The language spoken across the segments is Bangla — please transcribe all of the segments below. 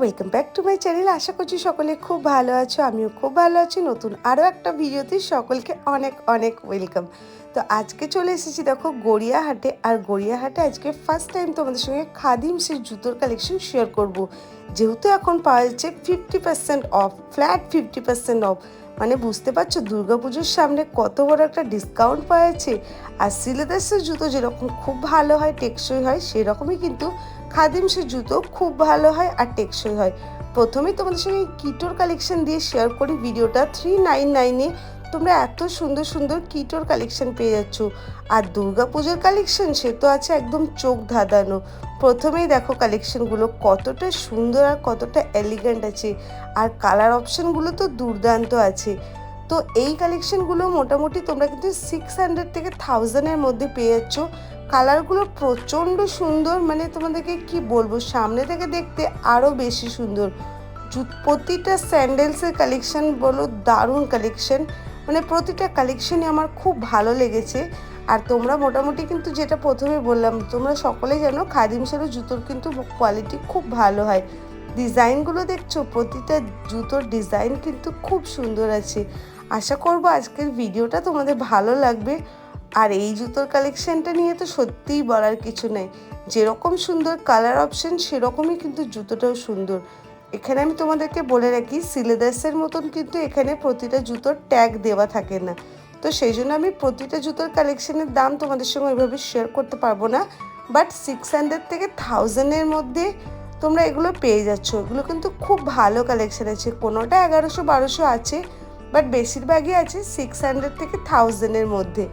Welcome back to my channel আশা করছি সকলে খুব ভালো আছো, আমিও খুব ভালো আছি। নতুন আরও একটা ভিডিওতে সকলকে অনেক অনেক ওয়েলকাম তো আজকে চলে এসেছি দেখো গড়িয়াহাটে। আর গড়িয়াহাটে আজকে ফার্স্ট টাইম তোমাদের সঙ্গে খাদিম সে জুতোর কালেকশন শেয়ার করব। যেহেতু এখন পাওয়া যাচ্ছে fifty percent off flat fifty percent off মানে বুঝতে পারছ দুর্গাপুজোর সামনে কত বড় একটা ডিসকাউন্ট পাওয়া যাচ্ছে। আর সিলেদাসের জুতো যেরকম খুব ভালো হয়, টেকসই হয়, সেরকমই কিন্তু খাদিমসের জুতো খুব ভালো হয় আর টেকসই হয়। প্রথমেই তোমাদের সঙ্গে কিটোর কালেকশন দিয়ে শেয়ার করি ভিডিওটা। থ্রি নাইন নাইনে তোমরা এত সুন্দর সুন্দর কিটোর কালেকশন পেয়ে যাচ্ছ। আর দুর্গা পুজোর কালেকশন সে তো আছে একদম চোখ ধাঁধানো। প্রথমেই দেখো কালেকশনগুলো কতটা সুন্দর আর কতটা এলিগেন্ট আছে। আর কালার অপশানগুলো তো দুর্দান্ত আছে। তো এই কালেকশনগুলো মোটামুটি তোমরা কিন্তু সিক্স হান্ড্রেড থেকে থাউজেন্ডের মধ্যে পেয়ে যাচ্ছ। কালারগুলো প্রচণ্ড সুন্দর মানে তোমাদেরকে কি বলব, সামনে থেকে দেখতে আরও বেশি সুন্দর। প্রতিটা স্যান্ডেলসের কালেকশন বলো, দারুণ কালেকশন মানে প্রতিটা কালেকশনই আমার খুব ভালো লেগেছে। আর তোমরা মোটামুটি কিন্তু যেটা প্রথমে বললাম, তোমরা সকলে জানো খাদিম সেরো জুতোর কিন্তু কোয়ালিটি খুব ভালো হয়। ডিজাইনগুলো দেখছ, প্রতিটা জুতোর ডিজাইন কিন্তু খুব সুন্দর আছে। আশা করব আজকের ভিডিওটা তোমাদের ভালো লাগবে। আর এই জুতোর কালেকশনটা নিয়ে তো সত্যিই বলার কিছু নেই। যেরকম সুন্দর কালার অপশন সেরকমই কিন্তু জুতোটাও সুন্দর। এখানে আমি তোমাদেরকে বলে রাখি সিলেদাসের মতন কিন্তু এখানে প্রতিটা জুতোর ট্যাগ দেওয়া থাকে না। তো সেই জন্য আমি প্রতিটা জুতোর কালেকশনের দাম তোমাদের সঙ্গে ওইভাবে শেয়ার করতে পারব না। বাট সিক্স হান্ড্রেড থেকে থাউজেন্ডের মধ্যে তোমরা এগুলো পেয়ে যাচ্ছ। এগুলো কিন্তু খুব ভালো কালেকশন আছে। কোনোটা এগারোশো, বারোশো আছে বাট বেশিরভাগই আছে সিক্স হান্ড্রেড থেকে থাউজেন্ডের মধ্যে।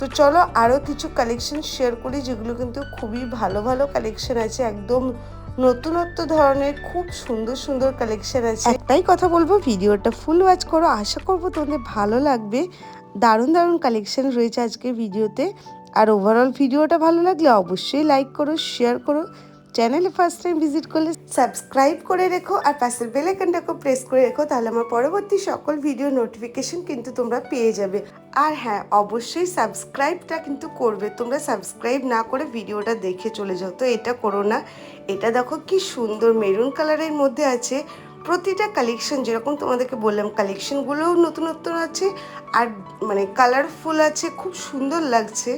তো চলো আরও কিছু কালেকশন শেয়ার করি, যেগুলো কিন্তু খুবই ভালো ভালো কালেকশন আছে, একদম নতুনত্ব ধরনের, খুব সুন্দর সুন্দর কালেকশন আছে। একটাই কথা বলব, ভিডিওটা ফুল ওয়াচ করো, আশা করব তোমাদের ভালো লাগবে। দারুণ দারুণ কালেকশন রয়েছে আজকের ভিডিওতে। আর ওভারঅল ভিডিওটা ভালো লাগলে অবশ্যই লাইক করো শেয়ার করো। চ্যানেলে ফার্স্ট টাইম ভিজিট করলে সাবস্ক্রাইব করে রেখো আর পাশের বেল আইকনটাকেও প্রেস করে রেখো, তাহলে আমার পরবর্তী সকল ভিডিও নোটিফিকেশন কিন্তু তোমরা পেয়ে যাবে। আর হ্যাঁ অবশ্যই সাবস্ক্রাইবটা কিন্তু করবে। তোমরা সাবস্ক্রাইব না করে ভিডিওটা দেখে চলে যাও। তো এটা করো না। এটা দেখো কি সুন্দর মেরুন কালারের মধ্যে আছে। প্রতিটা কালেকশন যেরকম তোমাদেরকে বললাম কালেকশনগুলোও নতুনত্ব আছে। আর মানে কালারফুল আছে, খুব সুন্দর লাগছে।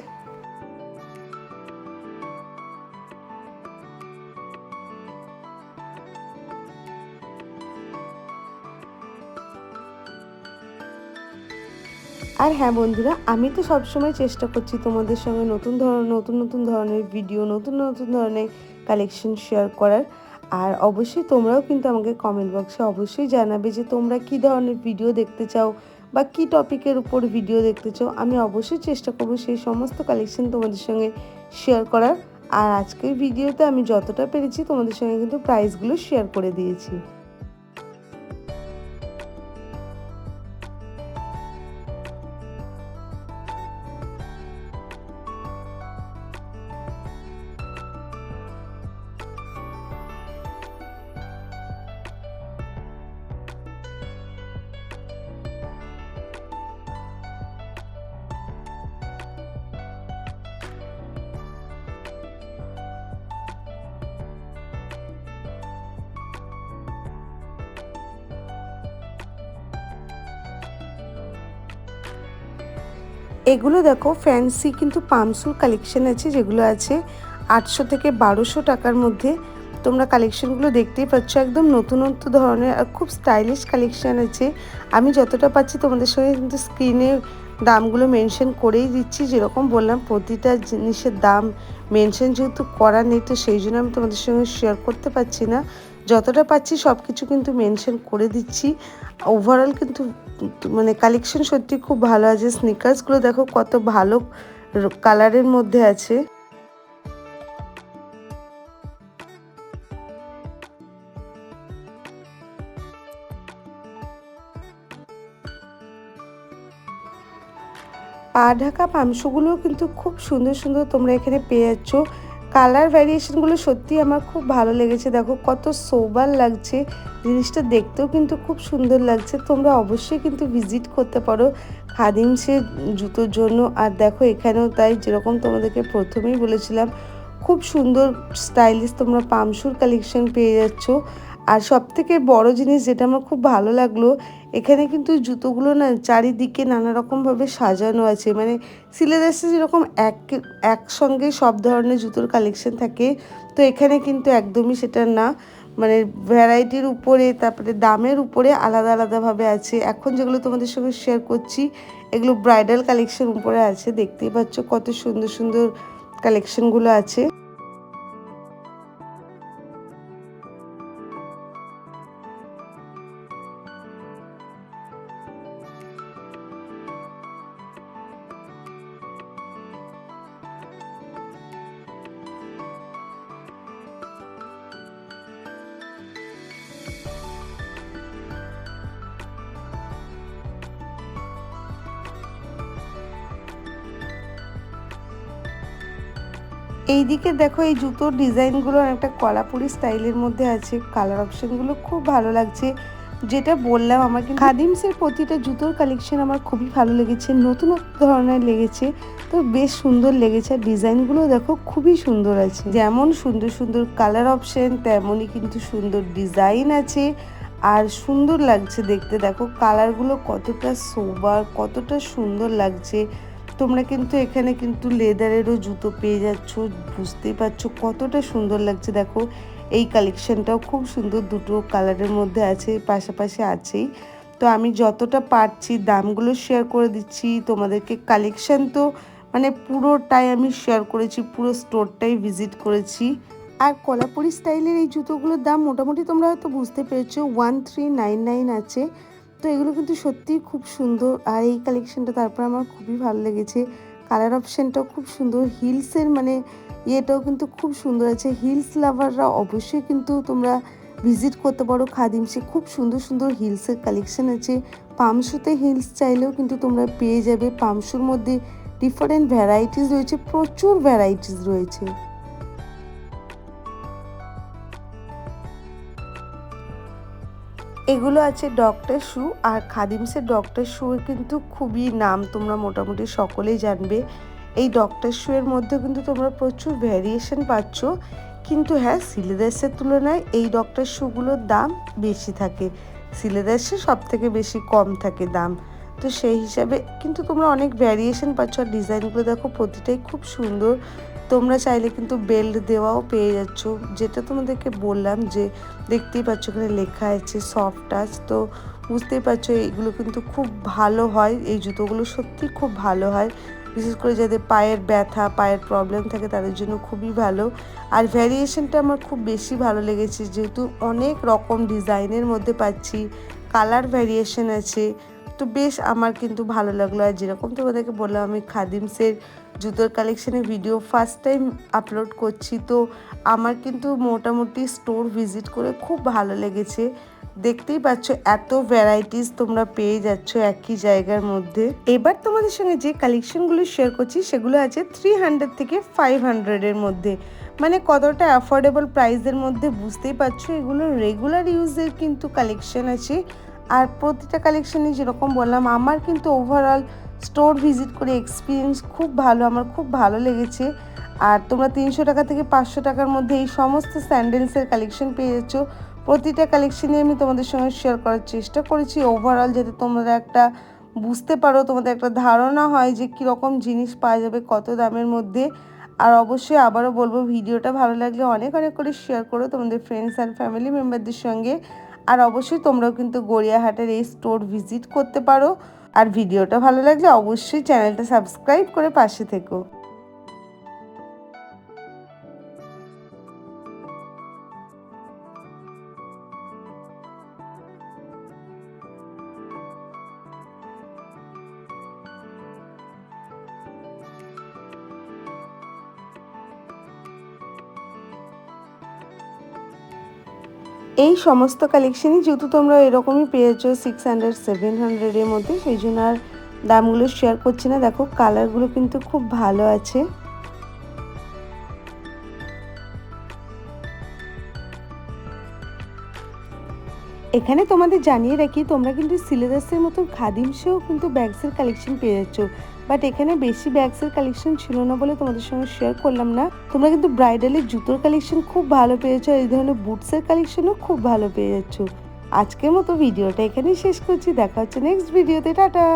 আর হ্যাঁ বন্ধুরা, আমি তো সবসময় চেষ্টা করছি তোমাদের সঙ্গে নতুন ধরনের নতুন নতুন ধরনের ভিডিও নতুন নতুন ধরনের কালেকশন শেয়ার করার। আর অবশ্যই তোমরাও কিন্তু আমাকে কমেন্ট বক্সে অবশ্যই জানাবে যে তোমরা কি ধরনের ভিডিও দেখতে চাও বা কি টপিকের উপর ভিডিও দেখতে চাও। আমি অবশ্যই চেষ্টা করব সেই সমস্ত কালেকশন তোমাদের সঙ্গে শেয়ার করার। আর আজকের ভিডিওতে আমি যতটা পেরেছি তোমাদের সঙ্গে কিন্তু প্রাইসগুলো শেয়ার করে দিয়েছি। এগুলো দেখো ফ্যান্সি কিন্তু পামসুর কালেকশন আছে, যেগুলো আছে আটশো থেকে বারোশো টাকার মধ্যে। তোমরা কালেকশনগুলো দেখতেই পাচ্ছ, একদম নতুনত্ব ধরনের আর খুব স্টাইলিশ কালেকশন আছে। আমি যতটা পাচ্ছি তোমাদের সঙ্গে কিন্তু স্ক্রিনে দামগুলো মেনশন করেই দিচ্ছি, যেরকম বললাম প্রতিটা জিনিসের দাম মেনশন যেহেতু করা নেই, তো সেই জন্য আমি তোমাদের সঙ্গে শেয়ার করতে পারছি না। যতটা পাচ্ছি সব কিছু কিন্তু মেনশন করে দিচ্ছি। ওভারঅল কিন্তু মানে কালেকশন সত্যি খুব ভালো আছে। স্নিকার্সগুলো দেখো কত ভালো কালারের মধ্যে আছে। পা ঢাকা পামসুগুলোও কিন্তু খুব সুন্দর সুন্দর তোমরা এখানে পেয়ে যাচ্ছ। কালার ভ্যারিয়েশনগুলো সত্যি আমার খুব ভালো লেগেছে। দেখো কত সোবার লাগছে। জিনিসটা দেখতেও কিন্তু খুব সুন্দর লাগছে। তোমরা অবশ্যই কিন্তু ভিজিট করতে পারো খাদিমসের জুতোর জন্য। আর দেখো এখানেও তাই যেরকম তোমাদেরকে প্রথমেই বলেছিলাম, খুব সুন্দর স্টাইলিশ তোমরা পামশুর কালেকশন পেয়ে যাচ্ছ। আর সব থেকে বড় জিনিস যেটা আমার খুব ভালো লাগল এখানে কিন্তু জুতোগুলো না চারিদিকে নানা রকমভাবে সাজানো আছে। মানে সিলেদাসে যেরকম এক, একসঙ্গে সব ধরনের জুতোর কালেকশন থাকে, তো এখানে কিন্তু একদমই সেটা না। মানে ভ্যারাইটির উপরে, তারপরে দামের উপরে আলাদা আলাদাভাবে আছে। এখন যেগুলো তোমাদের সঙ্গে শেয়ার করছি, এগুলো ব্রাইডাল কালেকশন উপরে আছে। দেখতেই পাচ্ছ কত সুন্দর সুন্দর কালেকশনগুলো আছে। এই দিকে দেখো এই জুতোর ডিজাইনগুলো একটা কলাপুরি স্টাইলের মধ্যে আছে কালার অপশনগুলো খুব ভালো লাগছে। যেটা বললাম আমার কিন্তু খাদিমসের প্রতিটা জুতোর কালেকশন আমার খুবই ভালো লেগেছে, নতুন ধরনের লেগেছে। তো বেশ সুন্দর লেগেছে আর ডিজাইনগুলো দেখো খুবই সুন্দর আছে। যেমন সুন্দর সুন্দর কালার অপশন তেমনই কিন্তু সুন্দর ডিজাইন আছে। আর সুন্দর লাগছে দেখতে, দেখো কালারগুলো কতটা সোবার কতটা সুন্দর লাগছে। তোমরা কিন্তু এখানে কিন্তু লেদারেরও জুতো পেয়ে যাচ্ছ, বুঝতেই পারছ কতটা সুন্দর লাগছে। দেখো, এই কালেকশনটাও খুব সুন্দর, দুটো কালারের মধ্যে আছে, পাশাপাশি আছেই। তো আমি যতটা পারছি দামগুলো শেয়ার করে দিচ্ছি, তোমাদেরকে কালেকশন তো মানে পুরোটাই আমি শেয়ার করেছি, পুরো স্টোরটাই ভিজিট করেছি। আর কলাপুরি স্টাইলের এই জুতোগুলোর দাম মোটামুটি তোমরা হয়তো বুঝতে পেরেছ ওয়ান থ্রি নাইন নাইন আছে। তো এগুলো কিন্তু সত্যিই খুব সুন্দর। আর এই কালেকশনটা তারপর আমার খুবই ভালো লেগেছে। কালার অপশানটাও খুব সুন্দর। হিলসের মানে ইয়েটাও কিন্তু খুব সুন্দর আছে। হিলস লাভাররা অবশ্যই কিন্তু তোমরা ভিজিট করতে পারো। খাদিমসে খুব সুন্দর সুন্দর হিলসের কালেকশন আছে। পামশুতে হিলস চাইলেও কিন্তু তোমরা পেয়ে যাবে। পামশুর মধ্যে ডিফারেন্ট ভ্যারাইটিস রয়েছে। প্রচুর ভ্যারাইটিস রয়েছে। এগুলো আছে ডক্টর শু আর খাদিমসের ডক্টর শুয়ের কিন্তু খুবই নাম তোমরা মোটামুটি সকলেই জানবে। এই ডক্টর শুয়ের মধ্যে কিন্তু তোমরা প্রচুর ভ্যারিয়েশন পাচ্ছ। কিন্তু হ্যাঁ সিলেদাসের তুলনায় এই ডক্টর শুগুলোর দাম বেশি থাকে। সিলেদাসে সব থেকে বেশি কম থাকে দাম। তো সেই হিসাবে কিন্তু তোমরা অনেক ভ্যারিয়েশন পাচ্ছ। আর ডিজাইনগুলো দেখো, প্রতিটাই খুব সুন্দর। তোমরা চাইলে কিন্তু বেল্ট দেওয়াও পেয়ে যাচ্ছ। যেটা তোমাদেরকে বললাম যে দেখতেই পাচ্ছ এখানে লেখা আছে সফট টাচ তো বুঝতেই পারছ এগুলো কিন্তু খুব ভালো হয়, এই জুতোগুলো সত্যি খুব ভালো হয়। বিশেষ করে যাদের পায়ের ব্যথা, পায়ের প্রবলেম থাকে তাদের জন্য খুবই ভালো। আর ভ্যারিয়েশনটা আমার খুব বেশি ভালো লেগেছে, যেহেতু অনেক রকম ডিজাইনের মধ্যে পাচ্ছি কালার ভ্যারিয়েশন আছে তো বেশ আমার কিন্তু ভালো লাগল। আর যেরকম তোমাদেরকে বললাম, আমি খাদিমসের জুতোর কালেকশানের ভিডিও ফার্স্ট টাইম আপলোড করছি। তো আমার কিন্তু মোটামুটি স্টোর ভিজিট করে খুব ভালো লেগেছে। দেখতেই পাচ্ছ, এত ভ্যারাইটিস তোমরা পেয়ে যাচ্ছ একই জায়গার মধ্যে। এবার তোমাদের সঙ্গে যে কালেকশনগুলো শেয়ার করছি, সেগুলো আছে থ্রি হান্ড্রেড থেকে ফাইভ হান্ড্রেডের মধ্যে। মানে কতটা অ্যাফোর্ডেবল প্রাইসের মধ্যে বুঝতেই পারছ, এগুলো রেগুলার ইউজের কিন্তু কালেকশন আছে। আর প্রতিটা কালেকশানে যেরকম বললাম, আমার কিন্তু ওভারঅল স্টোর ভিজিট করে এক্সপিরিয়েন্স খুব ভালো, আমার খুব ভালো লেগেছে। আর তোমরা তিনশো টাকা থেকে পাঁচশো টাকার মধ্যে এই সমস্ত স্যান্ডেলসের কালেকশন পেয়ে যাচ্ছ প্রতিটা কালেকশানে আমি তোমাদের সঙ্গে শেয়ার করার চেষ্টা করেছি। ওভারঅল যাতে তোমরা একটা বুঝতে পারো, তোমাদের একটা ধারণা হয় যে কীরকম জিনিস পাওয়া যাবে কত দামের মধ্যে। আর অবশ্যই আবারও বলব, ভিডিওটা ভালো লাগলে অনেক অনেক করে শেয়ার করো তোমাদের ফ্রেন্ডস অ্যান্ড ফ্যামিলি মেম্বারদের সঙ্গে। আর অবশ্যই তোমরাও কিন্তু গড়িয়াহাটের এই স্টোর ভিজিট করতে পারো। আর ভিডিওটা ভালো লাগলে অবশ্যই চ্যানেলটা সাবস্ক্রাইব করে পাশে থেকো। এই সমস্ত কালেকশনই যেহেতু তোমরা এরকমই পেয়েছ সিক্স হান্ড্রেড সেভেন হান্ড্রেডের মধ্যে, সেই জন্য আর দামগুলো শেয়ার করছি না। দেখো কালারগুলো কিন্তু খুব ভালো আছে। এখানে তোমাদের জানিয়ে রাখি, তোমরা কিন্তু সিলেবাসের মতন খাদিমসেও কিন্তু ব্যাগসের কালেকশন পেয়ে যাচ্ছ। বাট এখানে বেশি ব্যাগসের কালেকশন ছিল না বলে তোমাদের সঙ্গে শেয়ার করলাম না। তোমরা কিন্তু ব্রাইডালের জুতোর কালেকশন খুব ভালো পেয়েছ, এই ধরনের বুটসের কালেকশনও খুব ভালো পেয়ে যাচ্ছ আজকের মতো ভিডিওটা এখানেই শেষ করছি, দেখা হচ্ছে নেক্সট ভিডিওতে টাটা!